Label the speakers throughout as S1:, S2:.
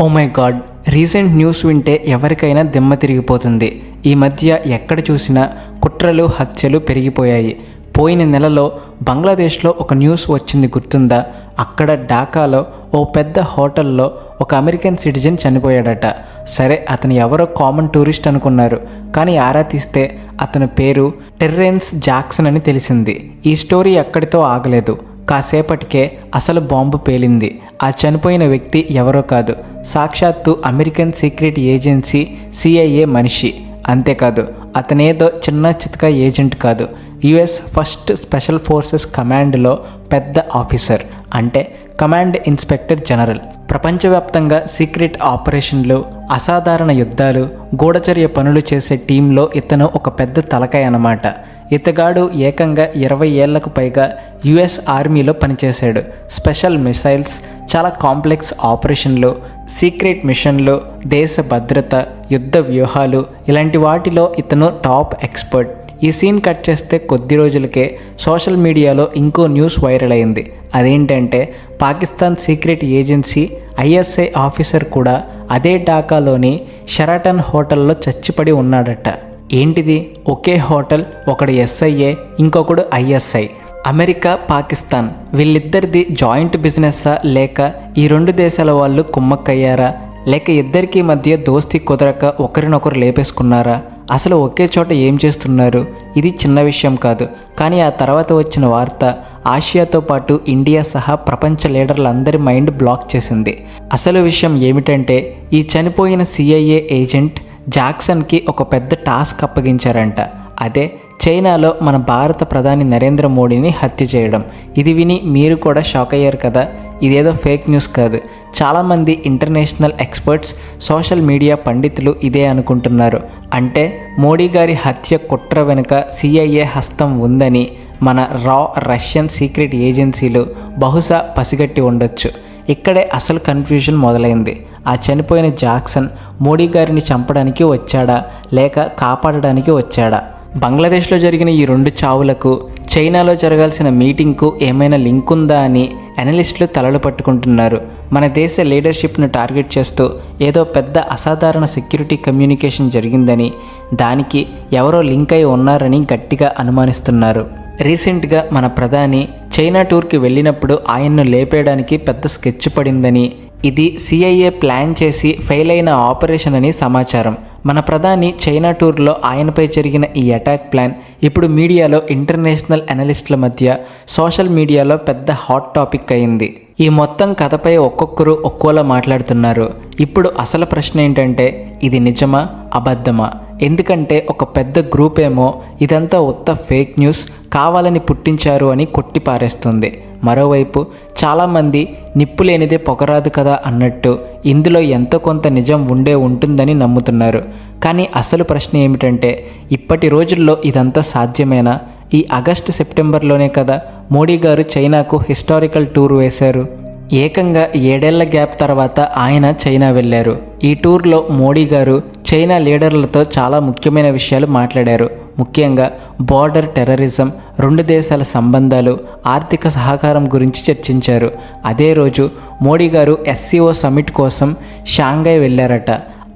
S1: Oh my god recent news వింటే ఎవరికైనా దిమ్మ తిరిగిపోతుంది. ఈ మధ్య ఎక్కడ చూసినా కుట్రలు హత్యలు పెరిగిపోయాయి. పోయిన నెలలో బంగ్లాదేశ్లో ఒక న్యూస్ వచ్చింది గుర్తుందా? అక్కడ ఢాకాలో ఓ పెద్ద హోటల్లో ఒక అమెరికన్ సిటిజన్ చనిపోయాడట. సరే అతను ఎవరో కామన్ టూరిస్ట్ అనుకున్నారు. కానీ ఆరా తీస్తే అతని పేరు టెర్రెన్స్ జాక్సన్ అని తెలిసింది. ఈ స్టోరీ ఎక్కడితో ఆగలేదు. కాసేపటికే అసలు బాంబు పేలింది. ఆ చనిపోయిన వ్యక్తి ఎవరో కాదు. సాక్షాత్తు అమెరికన్ సీక్రెట్ ఏజెన్సీ సిఐఏ మనిషి. అంతేకాదు అతనేదో చిన్న చితక ఏజెంట్ కాదు. యుఎస్ ఫస్ట్ స్పెషల్ ఫోర్సెస్ కమాండ్లో పెద్ద ఆఫీసర్ అంటే కమాండ్ ఇన్స్పెక్టర్ జనరల్. ప్రపంచవ్యాప్తంగా సీక్రెట్ ఆపరేషన్లు అసాధారణ యుద్ధాలు గూఢచర్య పనులు చేసే టీంలో ఇతను ఒక పెద్ద తలకాయ అన్నమాట. ఇతగాడు ఏకంగా ఇరవై ఏళ్ళకు పైగా యుఎస్ ఆర్మీలో పనిచేశాడు. స్పెషల్ మిసైల్స్ చాలా కాంప్లెక్స్ ఆపరేషన్లు సీక్రెట్ మిషన్లు దేశ భద్రత యుద్ధ వ్యూహాలు ఇలాంటి వాటిలో ఇతను టాప్ ఎక్స్పర్ట్. ఈ సీన్ కట్ చేస్తే కొద్ది రోజులకే సోషల్ మీడియాలో ఇంకో న్యూస్ వైరల్ అయింది. అదేంటంటే Pakistan secret agency ISI officer కూడా అదే ఢాకాలోని షెరాటన్ హోటల్లో చచ్చిపడి ఉన్నాడట. ఏంటిది? ఒకే హోటల్ ఒకడు ఎస్ఐఏ ఇంకొకడు ఐఎస్ఐ. అమెరికా పాకిస్తాన్ వీళ్ళిద్దరిది జాయింట్ బిజినెస్సా లేక ఈ రెండు దేశాల వాళ్ళు కుమ్మక్కయ్యారా? లేక ఇద్దరికీ మధ్య దోస్తీ కుదరక ఒకరినొకరు లేపేసుకున్నారా? అసలు ఒకే చోట ఏం చేస్తున్నారు? ఇది చిన్న విషయం కాదు. కానీ ఆ తర్వాత వచ్చిన వార్త ఆసియాతో పాటు ఇండియా సహా ప్రపంచ లీడర్లందరి మైండ్ బ్లాక్ చేసింది. అసలు విషయం ఏమిటంటే ఈ చనిపోయిన సిఐఏ ఏజెంట్ జాక్సన్కి ఒక పెద్ద టాస్క్ అప్పగించారంట. అదే చైనాలో మన భారత ప్రధాని నరేంద్ర మోడీని హత్య చేయడం. ఇది విని మీరు కూడా షాక్ అయ్యారు కదా? ఇదేదో ఫేక్ న్యూస్ కాదు. చాలామంది ఇంటర్నేషనల్ ఎక్స్పర్ట్స్ సోషల్ మీడియా పండితులు ఇదే అనుకుంటున్నారు. అంటే మోడీ గారి హత్య కుట్ర వెనుక సిఐఏ హస్తం ఉందని మన రా రష్యన్ సీక్రెట్ ఏజెన్సీలు బహుశా పసిగట్టి ఉండొచ్చు. ఇక్కడే అసలు కన్ఫ్యూజన్ మొదలైంది. ఆ చనిపోయిన జాక్సన్ మోడీ గారిని చంపడానికి వచ్చాడా? లేక కాపాడడానికి వచ్చాడా? బంగ్లాదేశ్లో జరిగిన ఈ రెండు చావులకు చైనాలో జరగాల్సిన మీటింగ్కు ఏమైనా లింక్ ఉందా అని అనలిస్టులు తలలు పట్టుకుంటున్నారు. మన దేశ లీడర్షిప్ను టార్గెట్ చేస్తూ ఏదో పెద్ద అసాధారణ సెక్యూరిటీ కమ్యూనికేషన్ జరిగిందని దానికి ఎవరో లింక్ అయి ఉన్నారని గట్టిగా అనుమానిస్తున్నారు. రీసెంట్గా మన ప్రధాని చైనా టూర్కి వెళ్ళినప్పుడు ఆయన్ను లేపేయడానికి పెద్ద స్కెచ్ పడిందని ఇది సిఐఏ ప్లాన్ చేసి ఫెయిల్ అయిన ఆపరేషన్ అని సమాచారం. మన ప్రధాని చైనా టూర్లో ఆయనపై జరిగిన ఈ అటాక్ ప్లాన్ ఇప్పుడు మీడియాలో ఇంటర్నేషనల్ అనలిస్టుల మధ్య సోషల్ మీడియాలో పెద్ద హాట్ టాపిక్ అయింది. ఈ మొత్తం కథపై ఒక్కొక్కరు ఒక్కోలా మాట్లాడుతున్నారు. ఇప్పుడు అసలు ప్రశ్న ఏంటంటే ఇది నిజమా? అబద్ధమా? ఎందుకంటే ఒక పెద్ద గ్రూప్ ఏమో ఇదంతా ఉత్త ఫేక్ న్యూస్ కావాలని పుట్టించారు అని కొట్టిపారేస్తుంది. మరోవైపు చాలామంది నిప్పు లేనిదే పొగరాదు కదా అన్నట్టు ఇందులో ఎంతో కొంత నిజం ఉండే ఉంటుందని నమ్ముతున్నారు. కానీ అసలు ప్రశ్న ఏమిటంటే ఇప్పటి రోజుల్లో ఇదంతా సాధ్యమేనా? ఈ ఆగస్టు సెప్టెంబర్లోనే కదా మోడీ గారు చైనాకు హిస్టారికల్ టూర్ వేశారు. ఏకంగా ఏడేళ్ళ గ్యాప్ తర్వాత ఆయన చైనా వెళ్ళారు. ఈ టూర్లో మోడీ గారు చైనా లీడర్లతో చాలా ముఖ్యమైన విషయాలు మాట్లాడారు. ముఖ్యంగా బార్డర్ టెర్రరిజం రెండు దేశాల సంబంధాలు ఆర్థిక సహకారం గురించి చర్చించారు. అదే రోజు మోడీ గారు ఎస్సీఓ సమిట్ కోసం షాంఘై వెళ్ళారట.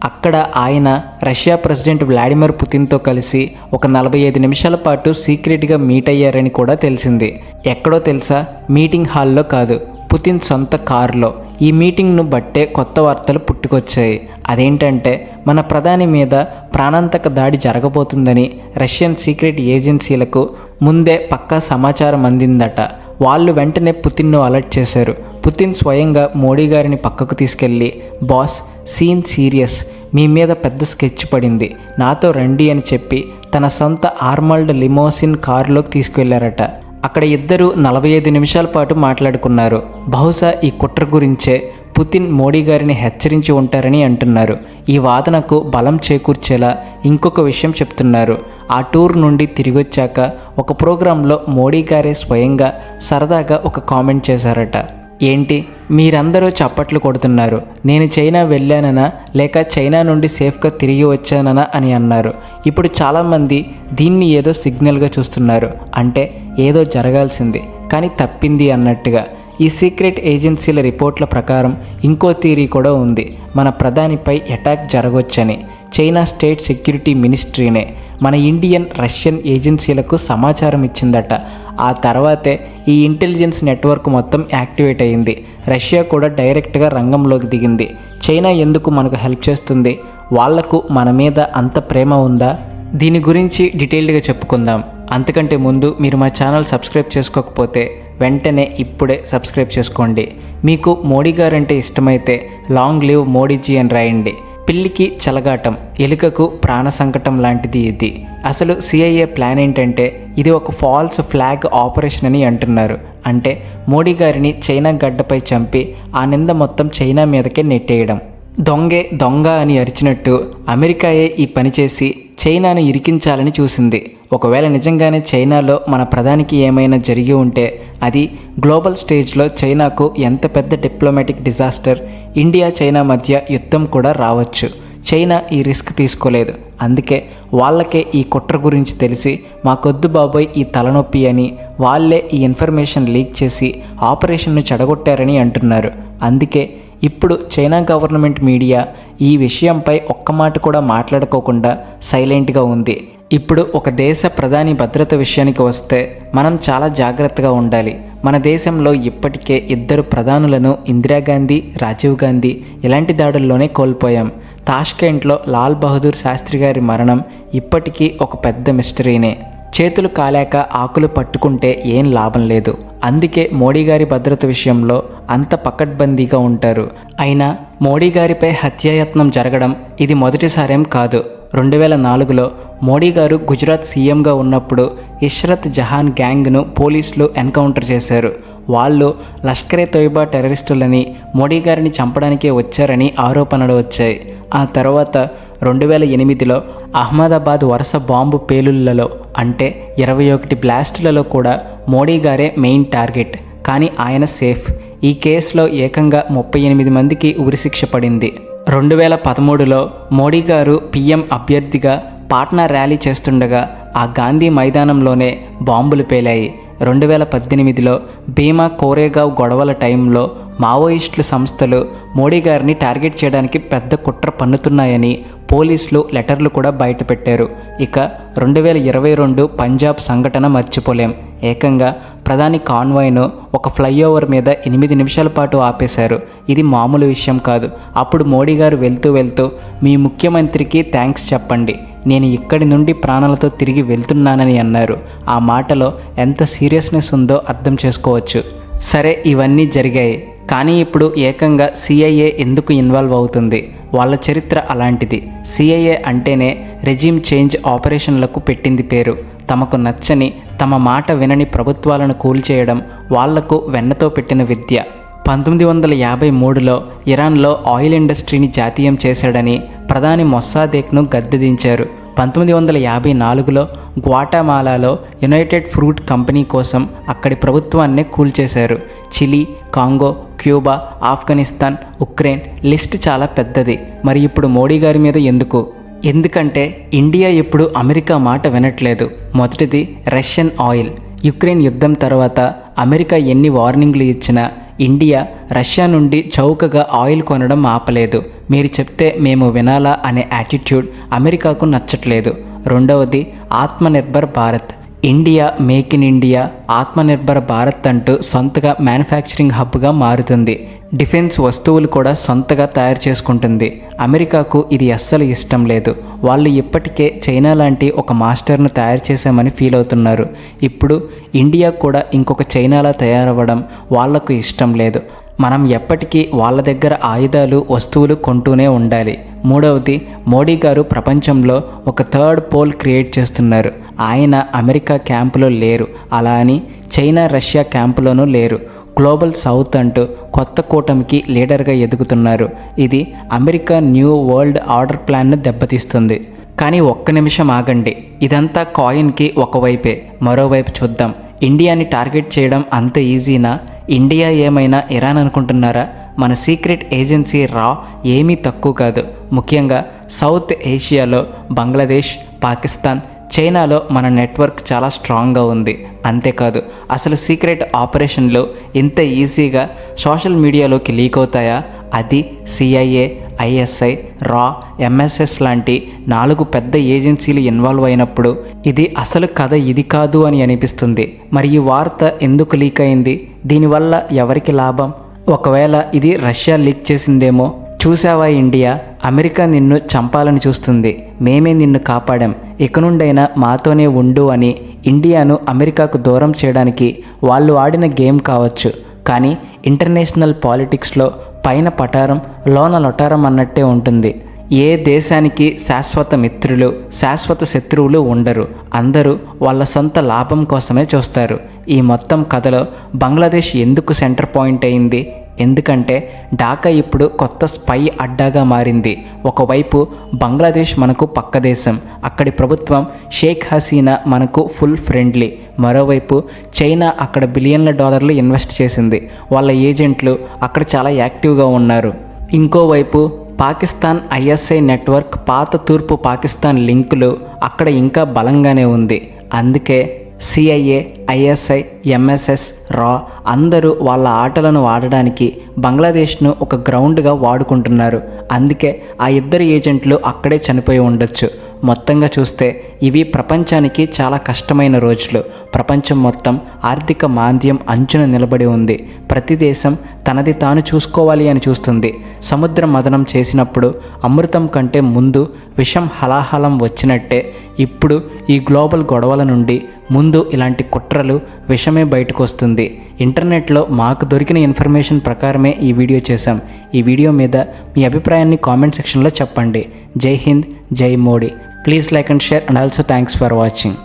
S1: అక్కడ ఆయన రష్యా ప్రెసిడెంట్ వ్లాడిమిర్ పుతిన్తో కలిసి ఒక నలభై ఐదు నిమిషాల పాటు సీక్రెట్గా మీట్ అయ్యారని కూడా తెలిసింది. ఎక్కడో తెలుసా? మీటింగ్ హాల్లో కాదు పుతిన్ సొంత కారులో. ఈ మీటింగ్ను బట్టే కొత్త వార్తలు పుట్టుకొచ్చాయి. అదేంటంటే మన ప్రధాని మీద ప్రాణాంతక దాడి జరగబోతుందని రష్యన్ సీక్రెట్ ఏజెన్సీలకు ముందే పక్కా సమాచారం అందిందట. వాళ్ళు వెంటనే పుతిన్ను అలర్ట్ చేశారు. పుతిన్ స్వయంగా మోడీ గారిని పక్కకు తీసుకెళ్ళి బాస్ సీన్ సీరియస్. మీ మీద పెద్ద స్కెచ్ పడింది. నాతో రండి అని చెప్పి తన సొంత ఆర్మల్డ్ లిమోసిన్ కారులోకి తీసుకెళ్ళారట. అక్కడ ఇద్దరు నలభై ఐదు నిమిషాల పాటు మాట్లాడుకున్నారు. బహుశా ఈ కుట్ర గురించే పుతిన్ మోడీ గారిని హెచ్చరించి ఉంటారని అంటున్నారు. ఈ వాదనకు బలం చేకూర్చేలా ఇంకొక విషయం చెప్తున్నారు. ఆ టూర్ నుండి తిరిగొచ్చాక ఒక ప్రోగ్రాంలో మోడీ గారే స్వయంగా సరదాగా ఒక కామెంట్ చేశారట. ఏంటి? మీరందరూ చప్పట్లు కొడుతున్నారు. నేను చైనా వెళ్ళాననా? లేక చైనా నుండి సేఫ్గా తిరిగి వచ్చాననా అని అన్నారు. ఇప్పుడు చాలామంది దీన్ని ఏదో సిగ్నల్గా చూస్తున్నారు. అంటే ఏదో జరగాల్సింది. కానీ తప్పింది అన్నట్టుగా. ఈ సీక్రెట్ ఏజెన్సీల రిపోర్ట్ల ప్రకారం ఇంకో థీరీ కూడా ఉంది. మన ప్రధానిపై అటాక్ జరగొచ్చని చైనా స్టేట్ సెక్యూరిటీ మినిస్ట్రీనే మన ఇండియన్ రష్యన్ ఏజెన్సీలకు సమాచారం ఇచ్చిందట. ఆ తర్వాతే ఈ ఇంటెలిజెన్స్ నెట్వర్క్ మొత్తం యాక్టివేట్ అయింది. రష్యా కూడా డైరెక్ట్గా రంగంలోకి దిగింది. చైనా ఎందుకు మనకు హెల్ప్ చేస్తుంది? వాళ్ళకు మన మీద అంత ప్రేమ ఉందా? దీని గురించి డీటెయిల్డ్గా చెప్పుకుందాం. అంతకంటే ముందు మీరు మా ఛానల్ సబ్స్క్రైబ్ చేసుకోకపోతే వెంటనే ఇప్పుడే సబ్స్క్రైబ్ చేసుకోండి. మీకు మోడీ గారంటే ఇష్టమైతే లాంగ్ లివ్ మోడీజీ అని రాయండి. పిల్లికి చలగాటం ఎలుకకు ప్రాణ సంకటం లాంటిది ఇది. అసలు సిఐఏ ప్లాన్ ఏంటంటే ఇది ఒక ఫాల్స్ ఫ్లాగ్ ఆపరేషన్ అని అంటున్నారు. అంటే మోడీ గారిని చైనా గడ్డపై చంపి ఆ నింద మొత్తం చైనా మీదకే నెట్టేయడం. దొంగే దొంగ అని అరిచినట్టు అమెరికాయే ఈ పని చేసి చైనాను ఇరికించాలని చూసింది. ఒకవేళ నిజంగానే చైనాలో మన ప్రధానికి ఏమైనా జరిగి ఉంటే అది గ్లోబల్ స్టేజ్లో చైనాకు ఎంత పెద్ద డిప్లొమాటిక్ డిజాస్టర్ ఇండియా చైనా మధ్య యుద్ధం కూడా రావచ్చు. చైనా ఈ రిస్క్ తీసుకోలేదు. అందుకే వాళ్ళకే ఈ కుట్ర గురించి తెలిసి మాకొద్దు బాబోయ్ ఈ తలనొప్పి అని వాళ్ళే ఈ ఇన్ఫర్మేషన్ లీక్ చేసి ఆపరేషన్ను చెడగొట్టారని అంటున్నారు. అందుకే ఇప్పుడు చైనా గవర్నమెంట్ మీడియా ఈ విషయంపై ఒక్క మాట కూడా మాట్లాడుకోకుండా సైలెంట్గా ఉంది. ఇప్పుడు ఒక దేశ ప్రధాని భద్రత విషయానికి వస్తే మనం చాలా జాగ్రత్తగా ఉండాలి. మన దేశంలో ఇప్పటికే ఇద్దరు ప్రధానులను ఇందిరాగాంధీ రాజీవ్ గాంధీ ఇలాంటి దాడుల్లోనే కోల్పోయాం. తాష్కెంట్లో లాల్ బహదూర్ శాస్త్రి గారి మరణం ఇప్పటికీ ఒక పెద్ద మిస్టరీనే. చేతులు కాలేక ఆకులు పట్టుకుంటే ఏం లాభం లేదు. అందుకే మోడీ గారి భద్రత విషయంలో అంత పకడ్బందీగా ఉంటారు. అయినా మోడీ గారిపై హత్యాయత్నం జరగడం ఇది మొదటిసారేం కాదు. రెండు వేల నాలుగులో మోడీ గారు గుజరాత్ సీఎంగా ఉన్నప్పుడు ఇష్రత్ జహాన్ గ్యాంగ్ను పోలీసులు ఎన్కౌంటర్ చేశారు. వాళ్ళు లష్కరే తోయిబా టెర్రరిస్టులని మోడీ గారిని చంపడానికే వచ్చారని ఆరోపణలు వచ్చాయి. ఆ తర్వాత రెండు వేల ఎనిమిదిలో అహ్మదాబాద్ వరుస బాంబు పేలుళ్ళలో అంటే ఇరవై ఒకటి బ్లాస్టులలో కూడా మోడీ గారే మెయిన్ టార్గెట్. కానీ ఆయన సేఫ్. ఈ కేసులో ఏకంగా ముప్పై ఎనిమిది మందికి ఉరిశిక్ష పడింది. రెండు వేల పదమూడులో మోడీ గారు పీఎం అభ్యర్థిగా పాట్నా ర్యాలీ చేస్తుండగా ఆ గాంధీ మైదానంలోనే బాంబులు పేలాయి. రెండు వేల పద్దెనిమిదిలో భీమా కోరేగావ్ గొడవల టైంలో మావోయిస్టుల సంస్థలు మోడీ గారిని టార్గెట్ చేయడానికి పెద్ద కుట్ర పన్నుతున్నాయని పోలీసులు లెటర్లు కూడా బయటపెట్టారు. ఇక రెండు వేల ఇరవై రెండు పంజాబ్ సంఘటన మర్చిపోలేం. ఏకంగా ప్రధాని కాన్వాయ్ను ఒక ఫ్లైఓవర్ మీద ఎనిమిది నిమిషాల పాటు ఆపేశారు. ఇది మామూలు విషయం కాదు. అప్పుడు మోడీ గారు వెళ్తూ వెళ్తూ మీ ముఖ్యమంత్రికి థ్యాంక్స్ చెప్పండి. నేను ఇక్కడి నుండి ప్రాణాలతో తిరిగి వెళ్తున్నానని అన్నారు. ఆ మాటలో ఎంత సీరియస్నెస్ ఉందో అర్థం చేసుకోవచ్చు. సరే ఇవన్నీ జరిగాయి. కానీ ఇప్పుడు ఏకంగా సిఐఏ ఎందుకు ఇన్వాల్వ్ అవుతుంది? వాళ్ళ చరిత్ర అలాంటిది. సిఐఏ అంటేనే రెజీమ్ చేంజ్ ఆపరేషన్లకు పెట్టింది పేరు. తమకు నచ్చని తమ మాట వినని ప్రభుత్వాలను కూల్చేయడం వాళ్ళకు వెన్నతో పెట్టిన విద్య. పంతొమ్మిది వందల యాభై మూడులో ఇరాన్లో ఆయిల్ ఇండస్ట్రీని జాతీయం చేశాడని ప్రధాని మొస్సాదేక్ను గద్దెదించారు. పంతొమ్మిది వందల యాభై నాలుగులో గ్వాటామాలాలో యునైటెడ్ ఫ్రూట్ కంపెనీ కోసం అక్కడి ప్రభుత్వాన్నే కూల్చేశారు. Chile Congo Cuba Afghanistan Ukraine list చాలా పెద్దది. మరి ఇప్పుడు మోడీ గారి మీద ఎందుకు? ఎందుకంటే ఇండియా ఇప్పుడు అమెరికా మాట వినట్లేదు. మొదటిది రష్యన్ ఆయిల్. యుక్రెయిన్ యుద్ధం తర్వాత అమెరికా ఎన్ని వార్నింగ్లు ఇచ్చినా ఇండియా రష్యా నుండి చౌకగా ఆయిల్ కొనడం ఆపలేదు. మీరు చెప్తే మేము వినాలా అనే యాటిట్యూడ్ అమెరికాకు నచ్చట్లేదు. రెండవది Atmanirbhar Bharat. India make in India Atmanirbhar Bharat అంటూ సొంతగా మ్యానుఫ్యాక్చరింగ్ హబ్గా మారుతుంది. డిఫెన్స్ వస్తువులు కూడా సొంతగా తయారు చేసుకుంటుంది. అమెరికాకు ఇది అస్సలు ఇష్టం లేదు. వాళ్ళు ఇప్పటికే చైనా లాంటి ఒక మాస్టర్ను తయారు చేశామని ఫీల్ అవుతున్నారు. ఇప్పుడు ఇండియా కూడా ఇంకొక చైనాలా తయారవ్వడం వాళ్ళకు ఇష్టం లేదు. మనం ఎప్పటికీ వాళ్ళ దగ్గర ఆయుధాలు వస్తువులు కొంటూనే ఉండాలి. మూడవది మోడీ గారు ప్రపంచంలో ఒక థర్డ్ పోల్ క్రియేట్ చేస్తున్నారు. ఆయన అమెరికా క్యాంపులో లేరు. అలా అని చైనా రష్యా క్యాంపులోనూ లేరు. గ్లోబల్ సౌత్ అంటూ కొత్త కూటమికి లీడర్గా ఎదుగుతున్నారు. ఇది అమెరికా న్యూ వరల్డ్ ఆర్డర్ ప్లాన్ను దెబ్బతీస్తుంది. కానీ ఒక్క నిమిషం ఆగండి. ఇదంతా కాయిన్కి ఒకవైపే. మరోవైపు చూద్దాం. ఇండియాని టార్గెట్ చేయడం అంత ఈజీనా? ఇండియా ఏమైనా ఇరాన్ అనుకుంటున్నారా? మన సీక్రెట్ ఏజెన్సీ రా ఏమీ తక్కువ కాదు. ముఖ్యంగా సౌత్ ఏషియాలో బంగ్లాదేశ్ పాకిస్తాన్ చైనాలో మన నెట్వర్క్ చాలా స్ట్రాంగ్గా ఉంది. అంతేకాదు అసలు సీక్రెట్ ఆపరేషన్లు ఇంత ఈజీగా సోషల్ మీడియాలోకి లీక్ అవుతాయా? అది సిఐఏ ఐఎస్ఐ రా ఎంఎస్ఎస్ లాంటి నాలుగు పెద్ద ఏజెన్సీలు ఇన్వాల్వ్ అయినప్పుడు ఇది అసలు కథ ఇది కాదు అని అనిపిస్తుంది. మరి ఈ వార్త ఎందుకు లీక్ అయింది? దీనివల్ల ఎవరికి లాభం? ఒకవేళ ఇది రష్యా లీక్ చేసిందేమో చూసావా ఇండియా? అమెరికా నిన్ను చంపాలని చూస్తుంది. మేమే నిన్ను కాపాడాం. ఇక నుండైనా మాతోనే ఉండు అని ఇండియాను అమెరికాకు దూరం చేయడానికి వాళ్ళు ఆడిన గేమ్ కావచ్చు. కానీ ఇంటర్నేషనల్ పాలిటిక్స్లో పైన పటారం లోన లొటారం అన్నట్టే ఉంటుంది. ఏ దేశానికి శాశ్వత మిత్రులు శాశ్వత శత్రువులు ఉండరు. అందరూ వాళ్ళ సొంత లాభం కోసమే చూస్తారు. ఈ మొత్తం కథలో బంగ్లాదేశ్ ఎందుకు సెంటర్ పాయింట్ అయింది? ఎందుకంటే ఢాకా ఇప్పుడు కొత్త స్పై అడ్డాగా మారింది. ఒకవైపు బంగ్లాదేశ్ మనకు పక్క దేశం. అక్కడి ప్రభుత్వం షేక్ హసీనా మనకు ఫుల్ ఫ్రెండ్లీ. మరోవైపు చైనా అక్కడ బిలియన్ల డాలర్లు ఇన్వెస్ట్ చేసింది. వాళ్ళ ఏజెంట్లు అక్కడ చాలా యాక్టివ్గా ఉన్నారు. ఇంకోవైపు పాకిస్తాన్ ఐఎస్ఐ నెట్వర్క్ పాత తూర్పు పాకిస్తాన్ లింకులు అక్కడ ఇంకా బలంగానే ఉంది. అందుకే సిఐఏ ఐఎస్ఐ ఎంఎస్ఎస్ రా అందరూ వాళ్ళ ఆటలను ఆడడానికి బంగ్లాదేశ్ను ఒక గ్రౌండ్గా వాడుకుంటున్నారు. అందుకే ఆ ఇద్దరు ఏజెంట్లు అక్కడే చనిపోయి ఉండొచ్చు. మొత్తంగా చూస్తే ఇవి ప్రపంచానికి చాలా కష్టమైన రోజులు. ప్రపంచం మొత్తం ఆర్థిక మాంద్యం అంచున నిలబడి ఉంది. ప్రతి దేశం తనది తాను చూసుకోవాలి అని చూస్తుంది. సముద్ర మదనం చేసినప్పుడు అమృతం కంటే ముందు విషం హలాహలం వచ్చినట్టే ఇప్పుడు ఈ గ్లోబల్ గొడవల నుండి ముందు ఇలాంటి కుట్రలు విషమే బయటకు వస్తుంది ఇంటర్నెట్లో మాకు దొరికిన ఇన్ఫర్మేషన్ ప్రకారమే ఈ వీడియో చేశాం. ఈ వీడియో మీద మీ అభిప్రాయాన్ని కామెంట్ సెక్షన్లో చెప్పండి. జై హింద్ జై Modi. Please like and share and also thanks for watching.